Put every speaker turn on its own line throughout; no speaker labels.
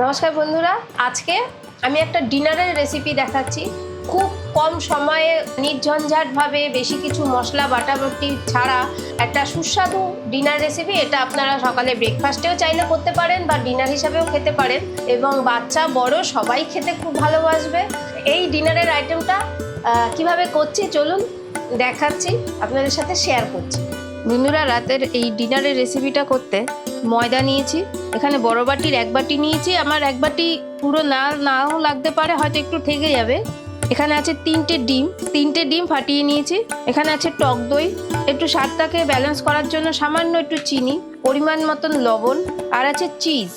নমস্কার বন্ধুরা। আজকে আমি একটা ডিনারের রেসিপি দেখাচ্ছি। খুব কম সময়ে নির্ঝঞ্ঝাটভাবে বেশি কিছু মশলা, বাটাবাটি ছাড়া একটা সুস্বাদু ডিনার রেসিপি এটা আপনারা সকালে ব্রেকফাস্টেও চাইলে করতে পারেন বা ডিনার হিসাবেও খেতে পারেন এবং বাচ্চা, বড় সবাই খেতে খুব ভালোবাসবে। এই ডিনারের আইটেমটা কীভাবে করছি চলুন দেখাচ্ছি, আপনাদের সাথে শেয়ার করছি। বন্ধুরা, রাতের এই ডিনারের রেসিপিটা করতে ময়দা নিয়েছি, এখানে বড় বাটির এক বাটি নিয়েছি, আমার এক বাটি পুরো না নাও লাগতে পারে, হয়তো একটু থেকে যাবে। এখানে আছে তিনটে ডিম তিনটে ডিম ফাটিয়ে নিয়েছি, এখানে আছে টক দই, একটু স্বাদটাকে ব্যালেন্স করার জন্য সামান্য একটু চিনি, পরিমাণ মতন লবণ, আর আছে চিজ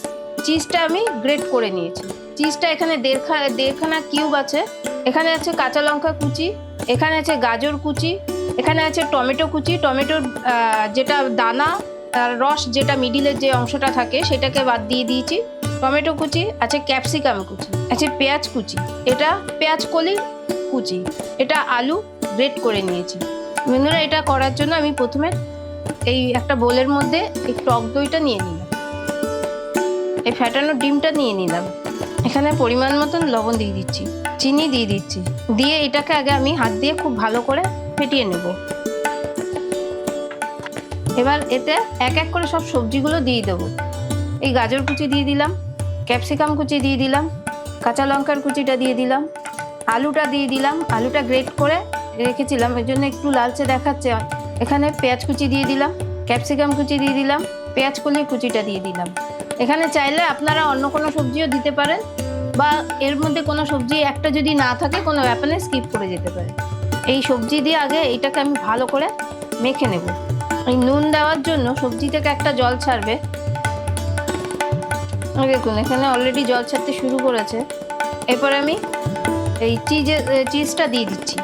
চিজটা আমি গ্রেট করে নিয়েছি। চিজটা এখানে দেড়খা দেড়খানা কিউব আছে, এখানে আছে কাঁচা লঙ্কা কুচি, এখানে আছে গাজর কুচি, এখানে আছে টমেটো কুচি, টমেটোর যেটা দানা আর রস যেটা মিডিলের যে অংশটা থাকে, সেটাকে বাদ দিয়ে দিয়েছি। টমেটো কুচি, আছে ক্যাপসিকাম কুচি, আছে পেঁয়াজ কুচি, এটা পেঁয়াজ কলি কুচি, এটা আলু গ্রেট করে নিয়েছি। বন্ধুরা, এটা করার জন্য আমি প্রথমে এই একটা বোলের মধ্যে এই টক দইটা নিয়ে নিলাম। এই ফ্যাটানো ডিমটা নিয়ে নিলাম। এখানে পরিমাণ মতন লবণ দিয়ে দিচ্ছি, চিনি দিয়ে দিচ্ছি। দিয়ে এটাকে আগে আমি হাত দিয়ে খুব ভালো করে ফেটিয়ে নেব। এবার এতে এক এক করে সব সবজিগুলো দিয়ে দেবো। এই গাজর কুচি দিয়ে দিলাম, ক্যাপসিকাম কুচি দিয়ে দিলাম, কাঁচা লঙ্কার কুচিটা দিয়ে দিলাম, আলুটা দিয়ে দিলাম, আলুটা গ্রেট করে রেখেছিলাম, এর জন্য একটু লালচে দেখাচ্ছে। এখানে পেঁয়াজ কুচি দিয়ে দিলাম, ক্যাপসিকাম কুচি দিয়ে দিলাম, পেঁয়াজ কলির কুচিটা দিয়ে দিলাম। এখানে চাইলে আপনারা অন্য কোনো সবজিও দিতে পারেন, বা এর মধ্যে কোনো সবজি একটা যদি না থাকে, কোনো ব্যাপারে স্কিপ করে যেতে পারে এই সবজি দিয়ে আগে এইটাকে আমি ভালো করে মেখে নেব। এই নুন দেওয়ার জন্য সবজি থেকে একটা জল ছাড়বে। দেখুন, এখানে অলরেডি জল ছাড়তে শুরু করেছে। এরপর আমি এই চিজের চিজটা দিয়ে দিচ্ছি।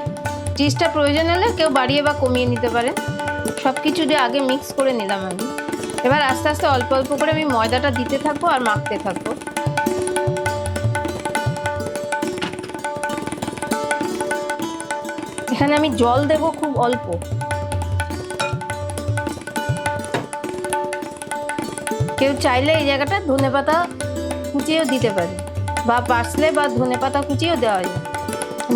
চিজটা প্রয়োজন হলে কেউ বাড়িয়ে বা কমিয়ে নিতে পারে। সব কিছু দিয়ে আগে মিক্স করে নিলাম আমি। এবার আস্তে আস্তে অল্প অল্প করে আমি ময়দাটা দিতে থাকব আর মাখতে থাকব। এখানে আমি জল দেব খুব অল্প। কেউ চাইলে এই জায়গাটা ধনে পাতা কুচিয়েও দিতে পারে, বা পার্সলে বা ধনে পাতা কুচিয়েও দেওয়া যায়।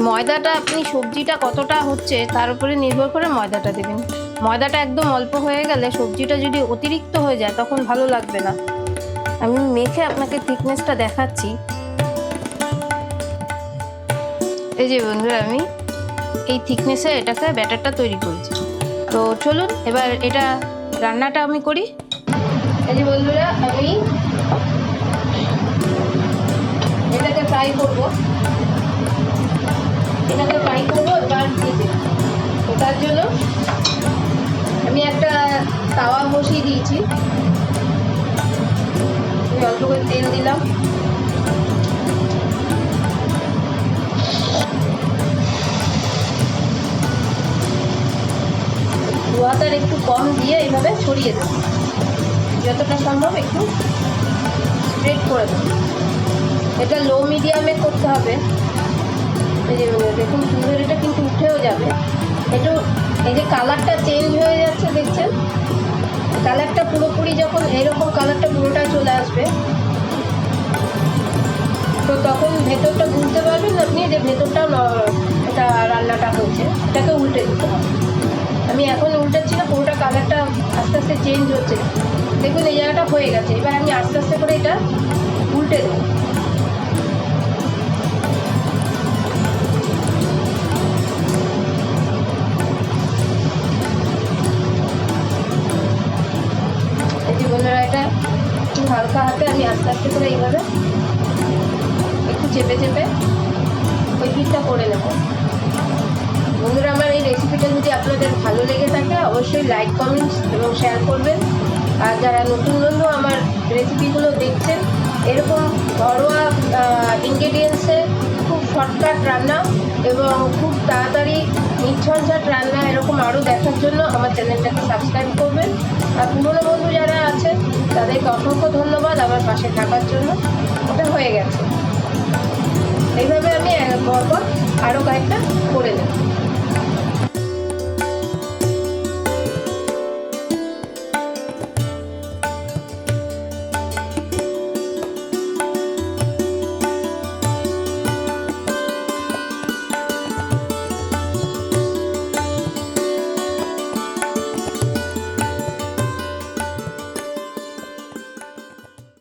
ময়দাটা আপনি সবজিটা কতটা হচ্ছে তার উপরে নির্ভর করে ময়দাটা দেবেন। ময়দাটা একদম অল্প হয়ে গেলে সবজিটা যদি অতিরিক্ত হয়ে যায় তখন ভালো লাগবে না। আমি মেখে আপনাকে থিকনেসটা দেখাচ্ছি। এই যে বন্ধুরা, আমি এই থিকনেসে এটাকে ব্যাটারটা তৈরি করেছি। তো চলুন, এবার এটা রান্নাটা আমি করি। এই যে বন্ধুরা, আমি এটাকে ফ্রাই করব। এটাকে ফ্রাই করব, এবার তো তার জন্য আমি একটা তাওয়া বসিয়ে দিয়েছি। অল্প করে তেল দিলাম। ধোয়াটার একটু কম দিয়ে এইভাবে ছড়িয়ে দেবো। যতটা সম্ভব একটু স্প্রেড করে দেবো। এটা লো মিডিয়ামে করতে হবে। এই যে দেখুন সুন্দর এটা কিন্তু উঠেও যাবে। একটু এই যে কালারটা চেঞ্জ হয়ে যাচ্ছে, দেখছেন? কালারটা পুরোপুরি যখন এরকম কালারটা পুরোটা চলে আসবে, তো তখন ভেতরটা বুঝতে পারবেন আপনি যে ভেতরটা এটা রান্নাটা হয়েছে এটাকে উল্টে দিতে হবে। আমি এখন উল্টাচ্ছি না, পুরোটা কালারটা আস্তে আস্তে চেঞ্জ হচ্ছে। হয়ে গেছে। এবার আমি আস্তে আস্তে করে এটা উল্টে দেবো। বন্ধুরা, এটা হালকা হাতে আমি আস্তে আস্তে করে এইভাবে একটু চেপে চেপে ওই পিঠটা করে নেব। বন্ধুরা, আমার এই রেসিপিটা যদি আপনাদের ভালো লেগে থাকে, অবশ্যই লাইক কমেন্টস এবং শেয়ার করবেন। আর যারা নতুন বন্ধু আমার রেসিপিগুলো দেখছেন, এরকম ঘরোয়া ইনগ্রেডিয়েন্টসে খুব শর্টকাট রান্না এবং খুব তাড়াতাড়ি নির্ঝঞ্ঝাট রান্না এরকম আরও দেখার জন্য আমার চ্যানেলটাকে সাবস্ক্রাইব করবেন। আর পুরনো বন্ধু যারা আছেন, তাদেরকে অসংখ্য ধন্যবাদ আমার পাশে থাকার জন্য। ওটা হয়ে গেছে। এইভাবে আমি পরপর আরও কয়েকটা করে নেব।